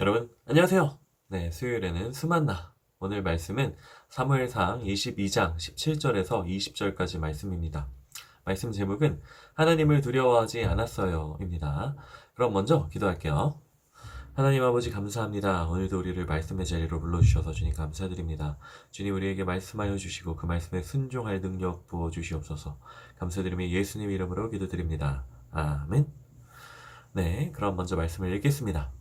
여러분 안녕하세요. 네, 수요일에는 수만나. 오늘 말씀은 사무엘상 22장 17절에서 20절까지 말씀입니다. 말씀 제목은 하나님을 두려워하지 않았어요입니다. 그럼 먼저 기도할게요. 하나님 아버지 감사합니다. 오늘도 우리를 말씀의 자리로 불러주셔서 주님 감사드립니다. 주님 우리에게 말씀하여 주시고 그 말씀에 순종할 능력 부어 주시옵소서. 감사드리며 예수님 이름으로 기도드립니다. 아멘. 네, 그럼 먼저 말씀을 읽겠습니다.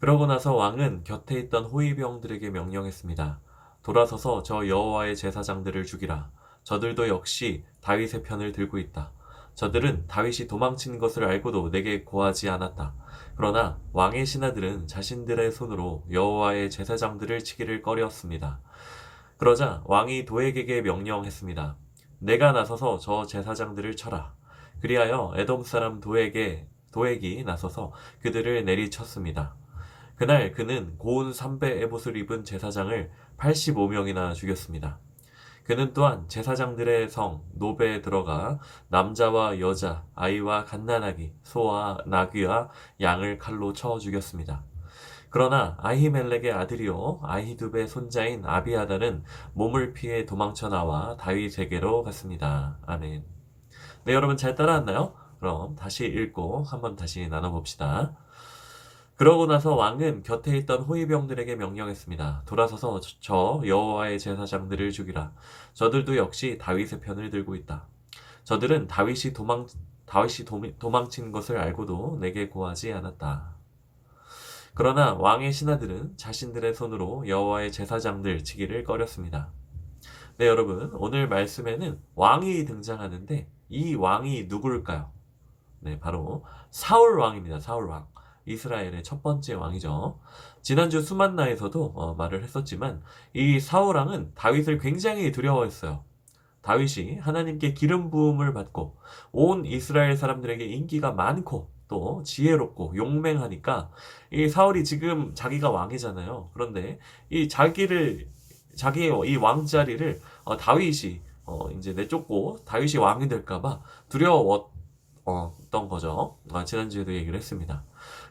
그러고 나서 왕은 곁에 있던 호위병들에게 명령했습니다. 돌아서서 저 여호와의 제사장들을 죽이라. 저들도 역시 다윗의 편을 들고 있다. 저들은 다윗이 도망친 것을 알고도 내게 고하지 않았다. 그러나 왕의 신하들은 자신들의 손으로 여호와의 제사장들을 치기를 꺼렸습니다. 그러자 왕이 도액에게 명령했습니다. 내가 나서서 저 제사장들을 쳐라. 그리하여 에돔 사람 도액에 도액이 나서서 그들을 내리쳤습니다. 그날 그는 고운 삼배 에봇을 입은 제사장을 85명이나 죽였습니다. 그는 또한 제사장들의 성 노베에 들어가 남자와 여자, 아이와 갓난아기, 소와 나귀와 양을 칼로 쳐 죽였습니다. 그러나 아히멜렉의 아들이요 아히두베의 손자인 아비아달은 몸을 피해 도망쳐 나와 다윗에게로 갔습니다. 아멘. 네 여러분 잘 따라왔나요? 그럼 다시 읽고 한번 다시 나눠봅시다. 그러고 나서 왕은 곁에 있던 호위병들에게 명령했습니다. 돌아서서 저 여호와의 제사장들을 죽이라. 저들도 역시 다윗의 편을 들고 있다. 저들은 다윗이 도망 다윗이 도미- 도망 친 것을 알고도 내게 고하지 않았다. 그러나 왕의 신하들은 자신들의 손으로 여호와의 제사장들 치기를 꺼렸습니다. 네, 여러분. 오늘 말씀에는 왕이 등장하는데 이 왕이 누구일까요? 네, 바로 사울 왕입니다. 사울 왕. 이스라엘의 첫 번째 왕이죠. 지난주 수만나에서도 어, 말을 했었지만 이 사울 왕은 다윗을 굉장히 두려워했어요. 다윗이 하나님께 기름 부음을 받고 온 이스라엘 사람들에게 인기가 많고 또 지혜롭고 용맹하니까 이 사울이 지금 자기가 왕이잖아요. 그런데 이 자기를 자기의 이 왕자리를 어, 다윗이 어, 이제 내쫓고 다윗이 왕이 될까봐 두려웠던 거죠. 아, 지난주에도 얘기를 했습니다.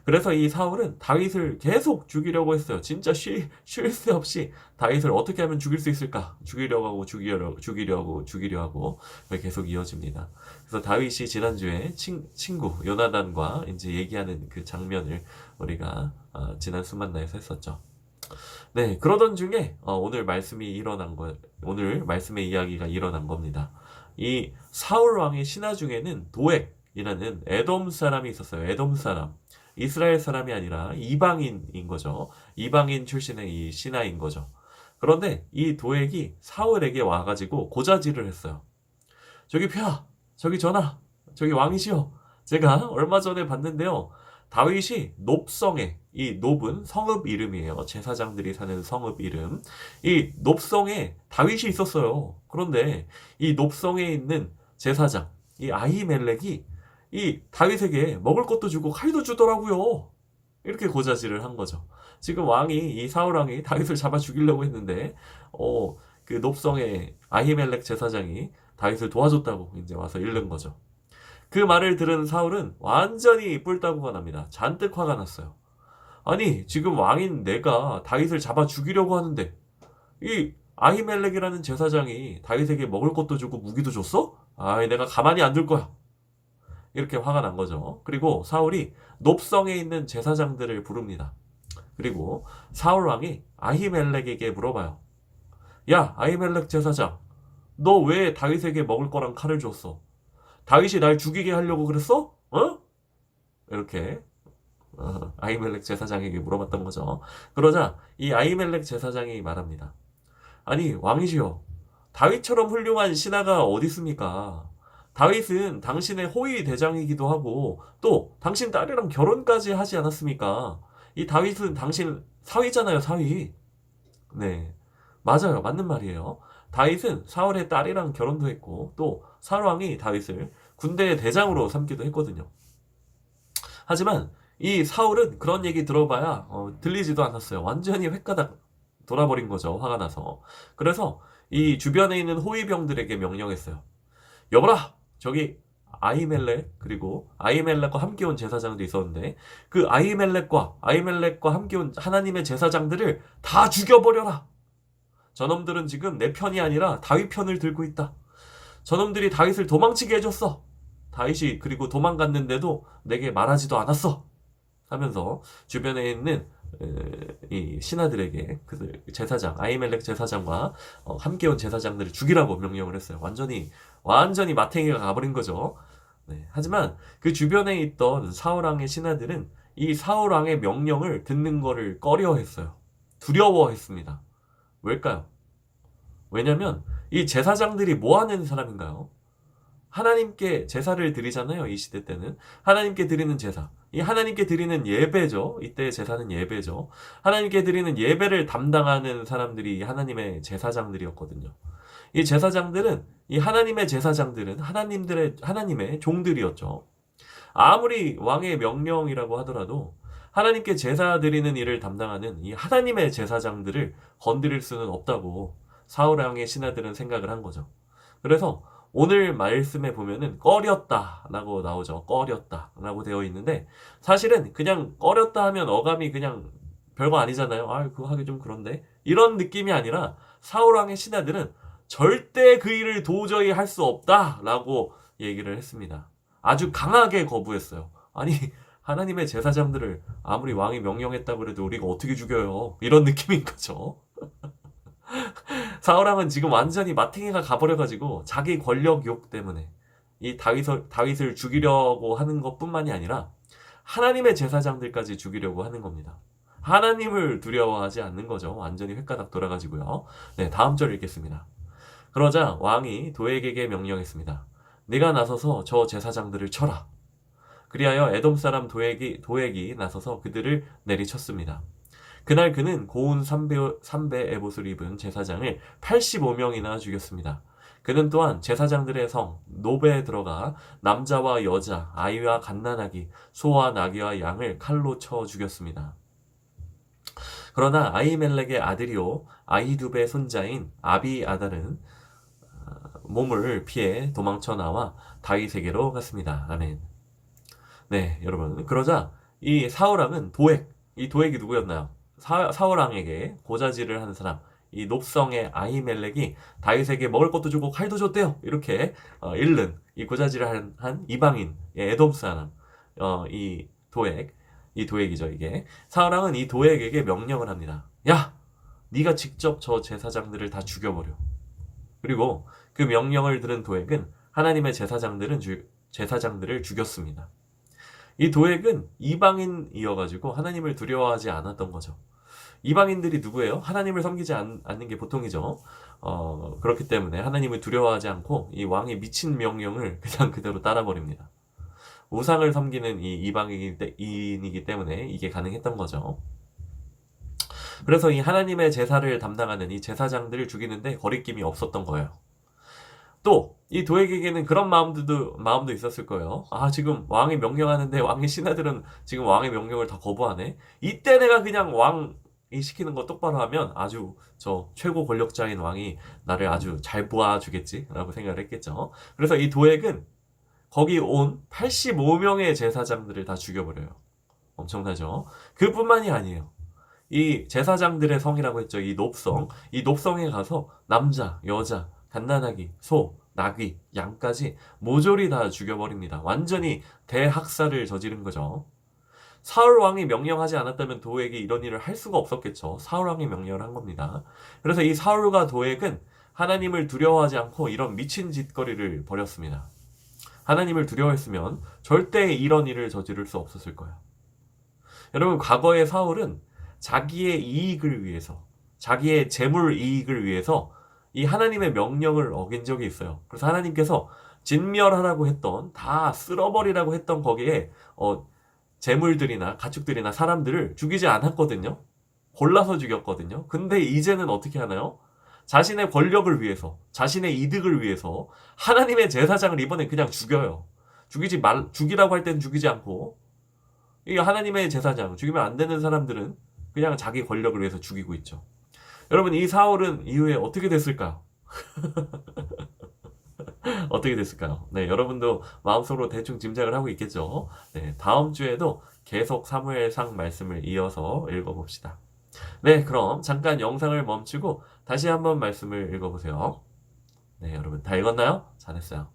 그래서 이 사울은 다윗을 계속 죽이려고 했어요. 진짜 쉴 새 없이 다윗을 어떻게 하면 죽일 수 있을까? 죽이려고 하고 죽이려고 죽이려고 죽이려 하고 계속 이어집니다. 그래서 다윗이 지난주에 친, 친구 요나단과 이제 얘기하는 그 장면을 우리가 어, 지난 수만나에서 했었죠. 네, 그러던 중에 어, 오늘 말씀이 일어난 거, 오늘 말씀의 이야기가 일어난 겁니다. 이 사울 왕의 신하 중에는 도액이라는 에돔 사람이 있었어요. 에돔 사람. 이스라엘 사람이 아니라 이방인인 거죠. 이방인 출신의 이 신하인 거죠. 그런데 이 도액이 사울에게 와가지고 고자질을 했어요. 저기 펴! 저기 전하! 저기 왕이시여! 제가 얼마 전에 봤는데요. 다윗이 높성에, 이 높은 성읍 이름이에요. 제사장들이 사는 성읍 이름. 이 높성에 다윗이 있었어요. 그런데 이 높성에 있는 제사장, 이 아히멜렉이 이 다윗에게 먹을 것도 주고 칼도 주더라고요. 이렇게 고자질을 한 거죠. 지금 왕이 이 사울 왕이 다윗을 잡아 죽이려고 했는데 어 그 높성의 아히멜렉 제사장이 다윗을 도와줬다고 이제 와서 잃는 거죠. 그 말을 들은 사울은 완전히 뿔따구가 납니다. 잔뜩 화가 났어요. 아니 지금 왕인 내가 다윗을 잡아 죽이려고 하는데 이 아히멜렉이라는 제사장이 다윗에게 먹을 것도 주고 무기도 줬어? 아이 내가 가만히 안 둘 거야. 이렇게 화가 난 거죠. 그리고 사울이 높성에 있는 제사장들을 부릅니다. 그리고 사울 왕이 아히멜렉에게 물어봐요. 야, 아히멜렉 제사장, 너 왜 다윗에게 먹을 거랑 칼을 줬어? 다윗이 날 죽이게 하려고 그랬어? 어? 이렇게 어, 아히멜렉 제사장에게 물어봤던 거죠. 그러자 이 아히멜렉 제사장이 말합니다. 아니 왕이시여, 다윗처럼 훌륭한 신하가 어디 있습니까? 다윗은 당신의 호위 대장이기도 하고 또 당신 딸이랑 결혼까지 하지 않았습니까? 이 다윗은 당신 사위잖아요, 사위. 네. 맞아요. 맞는 말이에요. 다윗은 사울의 딸이랑 결혼도 했고 또 사울 왕이 다윗을 군대의 대장으로 삼기도 했거든요. 하지만 이 사울은 그런 얘기 들어봐야 어, 들리지도 않았어요. 완전히 횟가닥 돌아버린 거죠. 화가 나서. 그래서 이 주변에 있는 호위병들에게 명령했어요. 여보라, 저기 아이멜렉 그리고 아이멜렉과 함께 온 제사장도 있었는데 그 아이멜렉과 아이멜렉과 함께 온 하나님의 제사장들을 다 죽여버려라. 저놈들은 지금 내 편이 아니라 다윗 편을 들고 있다. 저놈들이 다윗을 도망치게 해줬어. 다윗이 그리고 도망갔는데도 내게 말하지도 않았어. 하면서 주변에 있는 에, 이 신하들에게 그 제사장 아이멜렉 제사장과 어, 함께 온 제사장들을 죽이라고 명령을 했어요. 완전히 완전히 마탱이가 가버린 거죠. 네, 하지만 그 주변에 있던 사울 왕의 신하들은 이 사울 왕의 명령을 듣는 거를 꺼려했어요. 두려워했습니다. 왜일까요? 왜냐면 이 제사장들이 뭐 하는 사람인가요? 하나님께 제사를 드리잖아요. 이 시대 때는 하나님께 드리는 제사. 이 하나님께 드리는 예배죠. 이때 제사는 예배죠. 하나님께 드리는 예배를 담당하는 사람들이 하나님의 제사장들이었거든요. 이 제사장들은 이 하나님의 제사장들은 하나님들의 하나님의 종들이었죠. 아무리 왕의 명령이라고 하더라도 하나님께 제사 드리는 일을 담당하는 이 하나님의 제사장들을 건드릴 수는 없다고 사울 왕의 신하들은 생각을 한 거죠. 그래서 오늘 말씀에 보면은 꺼렸다라고 나오죠. 꺼렸다라고 되어 있는데 사실은 그냥 꺼렸다 하면 어감이 그냥 별거 아니잖아요. 아, 그거 하기 좀 그런데 이런 느낌이 아니라 사울 왕의 신하들은 절대 그 일을 도저히 할 수 없다라고 얘기를 했습니다. 아주 강하게 거부했어요. 아니 하나님의 제사장들을 아무리 왕이 명령했다고 그래도 우리가 어떻게 죽여요? 이런 느낌인 거죠. 사울왕은 지금 완전히 마탱이가 가버려가지고 자기 권력욕 때문에 이 다윗을, 다윗을 죽이려고 하는 것뿐만이 아니라 하나님의 제사장들까지 죽이려고 하는 겁니다. 하나님을 두려워하지 않는 거죠. 완전히 획가닥 돌아가지고요. 네, 다음 절 읽겠습니다. 그러자 왕이 도액에게 명령했습니다. 네가 나서서 저 제사장들을 쳐라. 그리하여 에돔 사람 도액이, 도액이 나서서 그들을 내리쳤습니다. 그날 그는 고운 삼배, 삼배 에봇을 입은 제사장을 85명이나 죽였습니다. 그는 또한 제사장들의 성 노베에 들어가 남자와 여자, 아이와 갓난아기, 소와 나귀와 양을 칼로 쳐 죽였습니다. 그러나 아이멜렉의 아들이요 아이두베 손자인 아비아달은 어, 몸을 피해 도망쳐 나와 다윗에게로 갔습니다. 아멘. 네, 여러분. 그러자 이 사울왕은 도액, 이 도액이 누구였나요? 사, 사울왕에게 고자질을 하는 사람, 이 높성의 아히멜렉이 다윗에게 먹을 것도 주고 칼도 줬대요. 이렇게 어, 잃는 이 고자질을 한, 한 이방인, 예, 에돔 사람, 어, 이 도액, 이 도액이죠 이게. 사울왕은 이 도액에게 명령을 합니다. 야, 네가 직접 저 제사장들을 다 죽여버려. 그리고 그 명령을 들은 도액은 하나님의 제사장들은 주, 제사장들을 죽였습니다. 이 도액은 이방인이어가지고 하나님을 두려워하지 않았던 거죠. 이방인들이 누구예요? 하나님을 섬기지 않, 않는 게 보통이죠. 어, 그렇기 때문에 하나님을 두려워하지 않고 이 왕의 미친 명령을 그냥 그대로 따라버립니다. 우상을 섬기는 이 이방인이기 때문에 이게 가능했던 거죠. 그래서 이 하나님의 제사를 담당하는 이 제사장들을 죽이는데 거리낌이 없었던 거예요. 또, 이 도액에게는 그런 마음도, 마음도 있었을 거예요. 아, 지금 왕이 명령하는데 왕의 신하들은 지금 왕의 명령을 다 거부하네? 이때 내가 그냥 왕 이 시키는 거 똑바로 하면 아주 저 최고 권력자인 왕이 나를 아주 잘 보아주겠지? 라고 생각을 했겠죠. 그래서 이 도액은 거기 온 85명의 제사장들을 다 죽여버려요. 엄청나죠? 그뿐만이 아니에요. 이 제사장들의 성이라고 했죠. 이 높성. 이 높성에 가서 남자, 여자, 갓난아기, 소, 나귀, 양까지 모조리 다 죽여버립니다. 완전히 대학살을 저지른 거죠. 사울 왕이 명령하지 않았다면 도액이 이런 일을 할 수가 없었겠죠. 사울 왕이 명령을 한 겁니다. 그래서 이 사울과 도액은 하나님을 두려워하지 않고 이런 미친 짓거리를 벌였습니다. 하나님을 두려워했으면 절대 이런 일을 저지를 수 없었을 거예요. 여러분, 과거의 사울은 자기의 이익을 위해서, 자기의 재물 이익을 위해서 이 하나님의 명령을 어긴 적이 있어요. 그래서 하나님께서 진멸하라고 했던, 다 쓸어버리라고 했던 거기에, 어, 재물들이나 가축들이나 사람들을 죽이지 않았거든요. 골라서 죽였거든요. 근데 이제는 어떻게 하나요? 자신의 권력을 위해서, 자신의 이득을 위해서 하나님의 제사장을 이번에 그냥 죽여요. 죽이지 말, 죽이라고 할 때는 죽이지 않고, 이 하나님의 제사장, 죽이면 안 되는 사람들은 그냥 자기 권력을 위해서 죽이고 있죠. 여러분, 이 사울은 이후에 어떻게 됐을까요? 어떻게 됐을까요? 네, 여러분도 마음속으로 대충 짐작을 하고 있겠죠? 네, 다음 주에도 계속 사무엘상 말씀을 이어서 읽어봅시다. 네, 그럼 잠깐 영상을 멈추고 다시 한번 말씀을 읽어보세요. 네, 여러분 다 읽었나요? 잘했어요.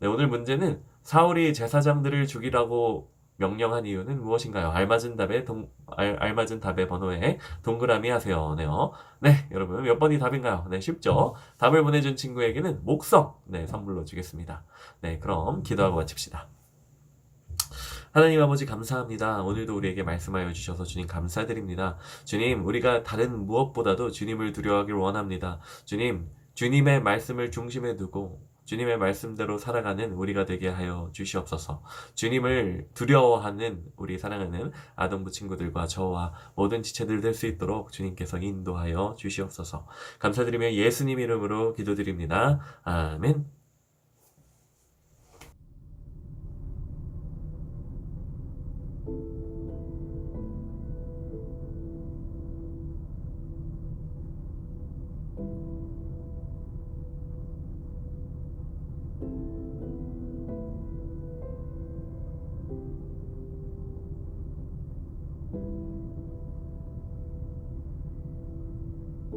네, 오늘 문제는 사울이 제사장들을 죽이라고 명령한 이유는 무엇인가요? 알맞은 답에 동, 알, 알맞은 답의 번호에 동그라미 하세요. 네요. 네, 여러분 몇 번이 답인가요? 네, 쉽죠? 답을 보내준 친구에게는 목성 네 선물로 주겠습니다. 네, 그럼 기도하고 마칩시다. 하나님 아버지 감사합니다. 오늘도 우리에게 말씀하여 주셔서 주님 감사드립니다. 주님, 우리가 다른 무엇보다도 주님을 두려워하길 원합니다. 주님, 주님의 말씀을 중심에 두고 주님의 말씀대로 살아가는 우리가 되게 하여 주시옵소서. 주님을 두려워하는 우리 사랑하는 아동부 친구들과 저와 모든 지체들 될 수 있도록 주님께서 인도하여 주시옵소서. 감사드리며 예수님 이름으로 기도드립니다. 아멘.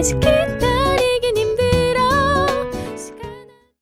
우,